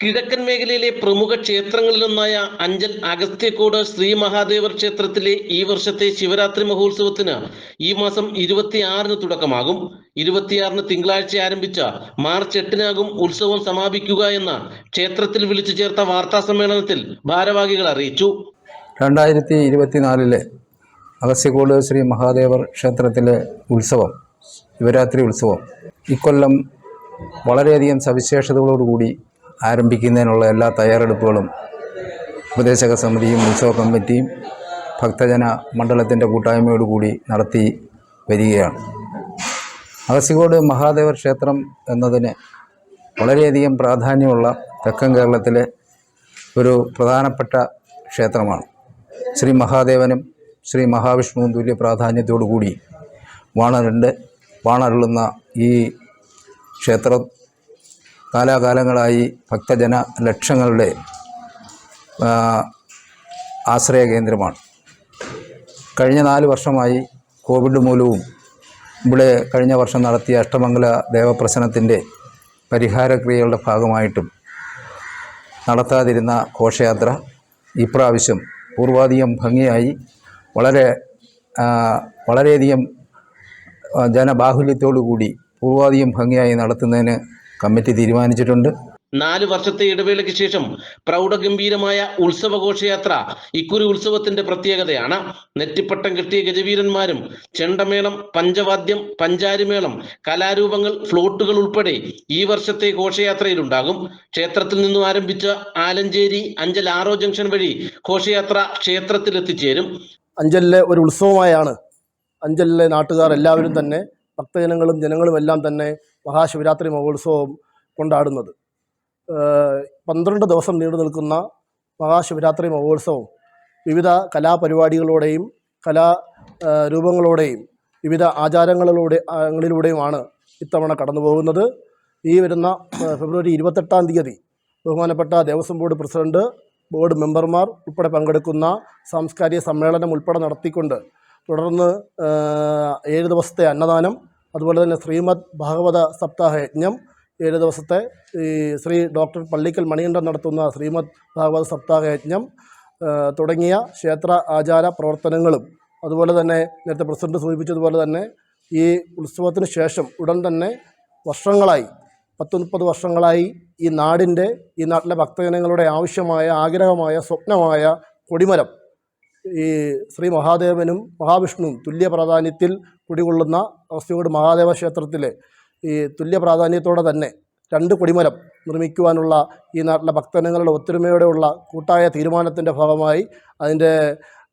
കിഴക്കൻ മേഖലയിലെ പ്രമുഖ ക്ഷേത്രങ്ങളിലൊന്നായ അഞ്ചൽ അഗസ്ത്യക്കോട് ശ്രീ മഹാദേവർ ക്ഷേത്രത്തിലെ ഈ വർഷത്തെ ശിവരാത്രി മഹോത്സവത്തിന് ഈ മാസം ഇരുപത്തിയാറിന് തുടക്കമാകും. ഇരുപത്തിയാറിന് തിങ്കളാഴ്ച ആരംഭിച്ച മാർച്ച് എട്ടിനാകും ഉത്സവം സമാപിക്കുക എന്ന ക്ഷേത്രത്തിൽ വിളിച്ചു ചേർത്ത വാർത്താ സമ്മേളനത്തിൽ ഭാരവാഹികൾ അറിയിച്ചു. രണ്ടായിരത്തി ഇരുപത്തിനാലിലെ അഗസ്യകോട് ശ്രീ മഹാദേവർ ക്ഷേത്രത്തിലെ ഉത്സവം ശിവരാത്രി ഉത്സവം. ഇക്കൊല്ലം വളരെയധികം സവിശേഷതകളോടുകൂടി ആരംഭിക്കുന്നതിനുള്ള എല്ലാ തയ്യാറെടുപ്പുകളും ഉപദേശക സമിതിയും ഉത്സവ കമ്മിറ്റിയും ഭക്തജന മണ്ഡലത്തിന്റെ കൂട്ടായ്മയോടുകൂടി നടത്തി വരികയാണ്. അഗസികോട് മഹാദേവ ക്ഷേത്രം എന്നതിന് വളരെയധികം പ്രാധാന്യമുള്ള തെക്കൻ കേരളത്തിലെ ഒരു പ്രധാനപ്പെട്ട ക്ഷേത്രമാണ്. ശ്രീ മഹാദേവനും ശ്രീ മഹാവിഷ്ണുവും തുല്യ പ്രാധാന്യത്തോടു കൂടി വാണരുണ്ട്. വാണരുളുന്ന ഈ ക്ഷേത്രം കാലാകാലങ്ങളായി ഭക്തജന ലക്ഷങ്ങളുടെ ആശ്രയ കേന്ദ്രമാണ്. കഴിഞ്ഞ നാല് വർഷമായി കോവിഡ് മൂലവും ഇവിടെ കഴിഞ്ഞ വർഷം നടത്തിയ അഷ്ടമംഗല ദേവപ്രശ്നത്തിന്റെ പരിഹാരക്രിയകളുടെ ഭാഗമായിട്ടും നടത്താതിരുന്ന ഘോഷയാത്ര ഇപ്രാവശ്യം പൂർവാധികം ഭംഗിയായി വളരെ വളരെയധികം ജനബാഹുല്യത്തോടു കൂടി പൂർവാധികം ഭംഗിയായി നടത്തുന്നതിന് കമ്മിറ്റി തീരുമാനിച്ചിട്ടുണ്ട്. നാല് വർഷത്തെ ഇടവേളയ്ക്ക് ശേഷം പ്രൗഢഗംഭീരമായ ഉത്സവഘോഷയാത്ര ഇക്കുറി ഉത്സവത്തിന്റെ പ്രത്യേകതയാണ്. നെറ്റിപ്പട്ടം കെട്ടിയ ഗജവീരന്മാരും ചെണ്ടമേളം പഞ്ചവാദ്യം പഞ്ചാരിമേളം കലാരൂപങ്ങൾ ഫ്ലോട്ടുകൾ ഉൾപ്പെടെ ഈ വർഷത്തെ ഘോഷയാത്രയിലുണ്ടാകും. ക്ഷേത്രത്തിൽ നിന്നും ആരംഭിച്ച ആലഞ്ചേരി അഞ്ചൽ ആറോ ജംഗ്ഷൻ വഴി ഘോഷയാത്ര ക്ഷേത്രത്തിൽ എത്തിച്ചേരും അഞ്ചലിലെ ഒരു ഉത്സവമായാണ്. അഞ്ചലിലെ നാട്ടുകാർ എല്ലാവരും തന്നെ ഭക്തജനങ്ങളും ജനങ്ങളും എല്ലാം തന്നെ മഹാശിവരാത്രി മഹോത്സവം കൊണ്ടാടുന്നത്. പന്ത്രണ്ട് ദിവസം നീണ്ടു നിൽക്കുന്ന മഹാശിവരാത്രി മഹോത്സവം വിവിധ കലാപരിപാടികളോടെയും കലാ രൂപങ്ങളോടെയും വിവിധ ആചാരങ്ങളിലൂടെ ങ്ങളിലൂടെയുമാണ് ഇത്തവണ കടന്നു പോകുന്നത്. ഈ വരുന്ന ഫെബ്രുവരി ഇരുപത്തെട്ടാം തീയതി ബഹുമാനപ്പെട്ട ദേവസ്വം ബോർഡ് പ്രസിഡന്റ് ബോർഡ് മെമ്പർമാർ ഉൾപ്പെടെ പങ്കെടുക്കുന്ന സാംസ്കാരിക സമ്മേളനം ഉൾപ്പെടെ നടത്തിക്കൊണ്ട് തുടർന്ന് ഏഴ് ദിവസത്തെ അന്നദാനം അതുപോലെ തന്നെ ശ്രീമദ് ഭാഗവത സപ്താഹ യജ്ഞം ഏഴ് ദിവസത്തെ ഈ ശ്രീ ഡോക്ടർ പള്ളിക്കൽ മണികണ്ഠൻ നടത്തുന്ന ശ്രീമദ് ഭാഗവത സപ്താഹ യജ്ഞം തുടങ്ങിയ ക്ഷേത്ര ആചാര പ്രവർത്തനങ്ങളും അതുപോലെ തന്നെ നേരത്തെ പ്രസിഡന്റ് സൂചിപ്പിച്ചതുപോലെ തന്നെ ഈ ഉത്സവത്തിന് ശേഷം ഉടൻ തന്നെ വർഷങ്ങളായി പത്ത് മുപ്പത് വർഷങ്ങളായി ഈ നാടിന്റെ ഈ നാട്ടിലെ ഭക്തജനങ്ങളുടെ ആവശ്യമായ ആഗ്രഹമായ സ്വപ്നമായ കൊടിമരം ഈ ശ്രീ മഹാദേവനും മഹാവിഷ്ണുവും തുല്യ പ്രാധാന്യത്തിൽ കുടികൊള്ളുന്ന അവസ്ഥയോട് മഹാദേവ ക്ഷേത്രത്തിലെ ഈ തുല്യ പ്രാധാന്യത്തോടെ തന്നെ രണ്ട് കുടിമരം നിർമ്മിക്കുവാനുള്ള ഈ നാട്ടിലെ ഭക്തജനങ്ങളുടെ ഒത്തൊരുമയോടെയുള്ള കൂട്ടായ തീരുമാനത്തിന്റെ ഭാഗമായി അതിന്റെ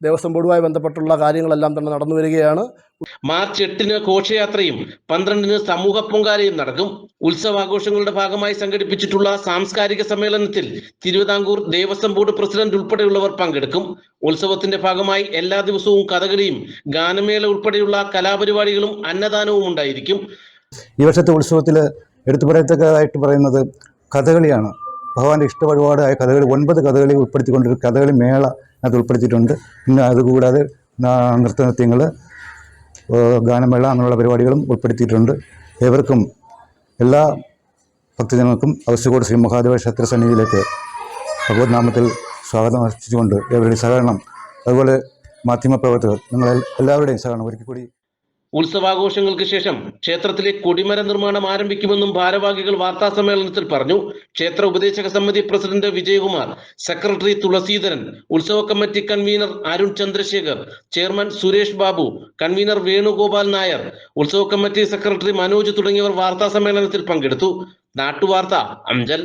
ദേവസ്വം ബോർഡുമായി ബന്ധപ്പെട്ടുള്ള കാര്യങ്ങളെല്ലാം തന്നെ നടന്നു വരികയാണ്. മാർച്ച് എട്ടിന് ഘോഷയാത്രയും പന്ത്രണ്ടിന് സമൂഹ പൊങ്കാലയും നടക്കും. ഉത്സവാഘോഷങ്ങളുടെ ഭാഗമായി സംഘടിപ്പിച്ചിട്ടുള്ള സാംസ്കാരിക സമ്മേളനത്തിൽ തിരുവിതാംകൂർ ദേവസ്വം ബോർഡ് പ്രസിഡന്റ് ഉൾപ്പെടെയുള്ളവർ പങ്കെടുക്കും. ഉത്സവത്തിന്റെ ഭാഗമായി എല്ലാ ദിവസവും കഥകളിയും ഗാനമേള ഉൾപ്പെടെയുള്ള കലാപരിപാടികളും അന്നദാനവും ഉണ്ടായിരിക്കും. ഈ വർഷത്തെ ഉത്സവത്തിൽ എടുത്തു പറയത്തക്കതായിട്ട് പറയുന്നത് കഥകളിയാണ്. ഭഗവാന്റെ ഇഷ്ടപരിപാടായ കഥകളി ഒൻപത് കഥകളി ഉൾപ്പെടുത്തിക്കൊണ്ടൊരു കഥകളി മേള അത് ഉൾപ്പെടുത്തിയിട്ടുണ്ട് പിന്നെ അതുകൂടാതെ നൃത്ത നൃത്തനൃത്യങ്ങൾ ഗാനമേള അങ്ങനെയുള്ള പരിപാടികളും ഉൾപ്പെടുത്തിയിട്ടുണ്ട്. ഏവർക്കും എല്ലാ ഭക്തജനങ്ങൾക്കും അവശ്യകോട് ശ്രീ മഹാദേവ ക്ഷേത്ര സന്നിധിയിലേക്ക് ഭഗവത് നാമത്തിൽ സ്വാഗതം അർപ്പിച്ചുകൊണ്ട് ഏവരുടെയും സഹകരണം അതുപോലെ മാധ്യമപ്രവർത്തകർ നിങ്ങൾ എല്ലാവരുടെയും സഹകരണം. ഒരിക്കൽ കൂടി ഉത്സവാഘോഷങ്ങൾക്ക് ശേഷം ക്ഷേത്രത്തിലെ കൊടിമര നിർമ്മാണം ആരംഭിക്കുമെന്നും ഭാരവാഹികൾ വാർത്താ സമ്മേളനത്തിൽ പറഞ്ഞു. ക്ഷേത്ര ഉപദേശക സമിതി പ്രസിഡന്റ് വിജയകുമാർ സെക്രട്ടറി തുളസീധരൻ ഉത്സവ committee convener Arun Chandrasekhar chairman Suresh Babu convener Venugopal Nair ഉത്സവ കമ്മിറ്റി സെക്രട്ടറി മനോജ് തുടങ്ങിയവർ വാർത്താ സമ്മേളനത്തിൽ പങ്കെടുത്തു. നാട്ടുവാർത്ത അഞ്ചൽ.